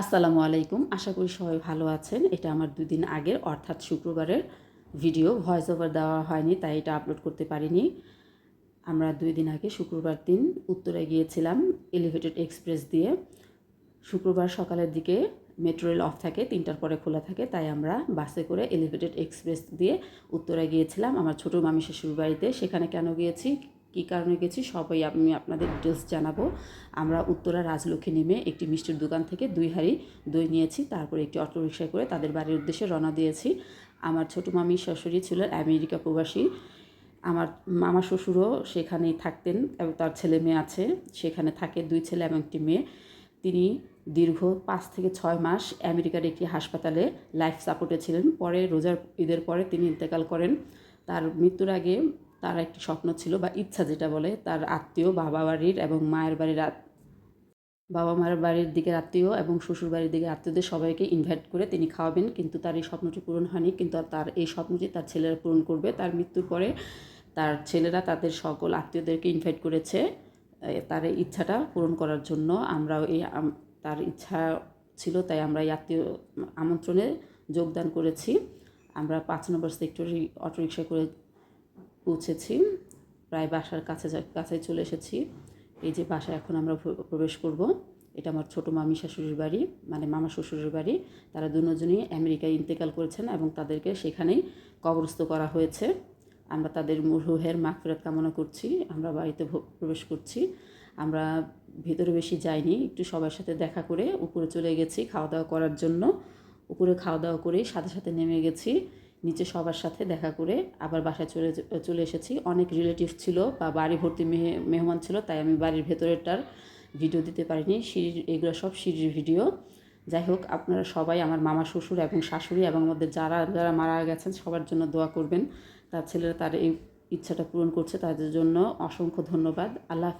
আসসালামু আলাইকুম। আশা করি সবাই ভালো আছেন। এটা আমার দুদিন আগের, অর্থাৎ শুক্রবারের ভিডিও। ভয়েস ওভার দেওয়া হয়নি, তাই এটা আপলোড করতে পারিনি। আমরা দুই দিন আগে শুক্রবার দিন উত্তরে গিয়েছিলাম এলিভেটেড এক্সপ্রেস দিয়ে। শুক্রবার সকালের দিকে মেট্রো রেল অফ থাকে, তিনটার পরে খোলা থাকে, তাই আমরা বাসে করে এলিভেটেড এক্সপ্রেস দিয়ে উত্তরে গিয়েছিলাম। আমার ছোটো মামি শ্বশুর বাড়িতে সেখানে কেন গিয়েছি? কী কারণে গেছি সবাই আমি আপনাদের ডিটেলস জানাব। আমরা উত্তরা রাজলক্ষ্মী নেমে একটি মিষ্টির দোকান থেকে দুই হাঁড়ি দই নিয়েছি, তারপরে একটি অটো রিক্সায় করে তাদের বাড়ির উদ্দেশ্যে রওনা দিয়েছি। আমার ছোটো মামি শাশুড়ি ছিলেন আমেরিকা প্রবাসী। আমার মামা শ্বশুরও সেখানেই থাকতেন এবং তার ছেলে মেয়ে আছে, সেখানে থাকে দুই ছেলে এবং একটি মেয়ে। তিনি দীর্ঘ পাঁচ থেকে ছয় মাস আমেরিকার একটি হাসপাতালে লাইফ সাপোর্টে ছিলেন। পরে রোজার ঈদের পরে তিনি ইন্তেকাল করেন। তার মৃত্যুর আগে তার একটি স্বপ্ন ছিল বা ইচ্ছা যেটা বলে, তার আত্মীয় বাবা বাড়ির এবং মায়ের বাড়ির বাবা মায়ের বাড়ির দিকে আত্মীয় এবং শ্বশুর বাড়ির দিকে আত্মীয়দের সবাইকে ইনভাইট করে তিনি খাওয়াবেন। কিন্তু তার এই স্বপ্নটি পূরণ হয়নি। কিন্তু তার এই স্বপ্নটি তার ছেলেরা পূরণ করবে। তার মৃত্যুর পরে তার ছেলেরা তাদের সকল আত্মীয়দেরকে ইনভাইট করেছে তার এই ইচ্ছাটা পূরণ করার জন্য। আমরাও এই তার ইচ্ছা ছিল, তাই আমরা এই আত্মীয় আমন্ত্রণে যোগদান করেছি। আমরা পাঁচ নম্বর সেক্টরে অটোরিকশা করে পৌঁছেছি। প্রায় বাসার কাছে কাছে চলে এসেছি। এই যে বাসায় এখন আমরা প্রবেশ করব। এটা আমার ছোটো মামি শাশুড়ির বাড়ি মানে মামা শ্বশুরের বাড়ি। তারা দুজনই আমেরিকায় ইন্তেকাল করেছেন এবং তাদেরকে সেখানেই কবরস্থ করা হয়েছে। আমরা তাদের রুহের মাগফিরাত কামনা করছি। আমরা বাড়িতে প্রবেশ করছি। আমরা ভেতরে বেশি যাইনি, একটু সবার সাথে দেখা করে উপরে চলে গেছি খাওয়া দাওয়া করার জন্য। উপরে খাওয়া দাওয়া করে সাথে সাথে নেমে গেছি। নিচে সবার সাথে দেখা করে আবার বাসায় চলে চলে এসেছি। অনেক রিলেটিভ ছিল বা বাড়ি ভর্তি মেহে, মেহমান ছিল, তাই আমি বাড়ির ভেতরেরটার ভিডিও দিতে পারিনি। সিঁড়ির, এগুলো সব সিঁড়ির ভিডিও যাই হোক, আপনারা সবাই আমার মামা শ্বশুর এবং শাশুড়ি এবং আমাদের যারা যারা মারা গেছেন, সবার জন্য দোয়া করবেন। তার ছেলেরা তার এই ইচ্ছাটা পূরণ করছে, তাদের জন্য অসংখ্য ধন্যবাদ। আল্লাহ